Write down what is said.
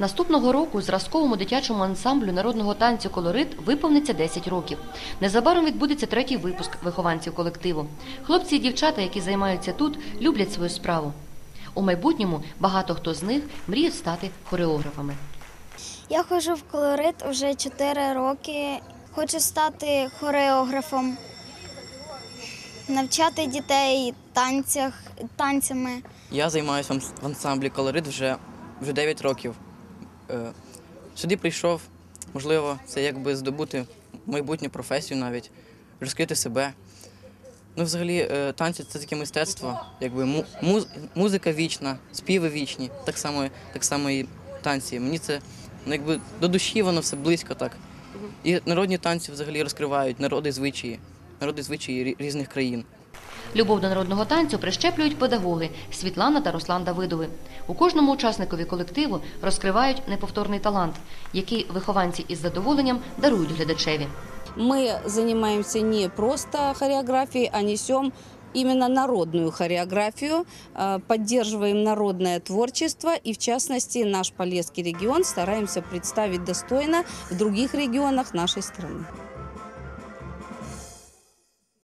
Наступного року зразковому дитячому ансамблю народного танцю Колорит виповниться 10 років. Незабаром відбудеться третій випуск вихованців колективу. Хлопці і дівчата, які займаються тут, люблять свою справу. У майбутньому багато хто з них мріють стати хореографами. Я ходжу в колорит вже 4 роки. Хочу стати хореографом, навчати дітей танцях, танцями. Я займаюся в ансамблі колорит вже, вже 9 років. Е, Сюди прийшов, можливо, це якби здобути майбутню професію навіть, розкрити себе. Ну, взагалі, е, танці це таке мистецтво, якби музика вічна, співи вічні, так само, так само і танці. Мені це ну, якби до душі воно все близько так. І народні танці взагалі розкривають народи звичаї, народи звичаї різних країн. Любов до народного танцю прищеплюють педагоги Світлана та Руслан Давидови. У кожному учасникові колективу розкривають неповторний талант, який вихованці із задоволенням дарують глядачеві. Мы занимаемся не просто хореографией, а несем именно народную хореографию, э, поддерживаем народное творчество и, в частности, наш Полесский регион стараемся представить достойно в других регионах нашей страны.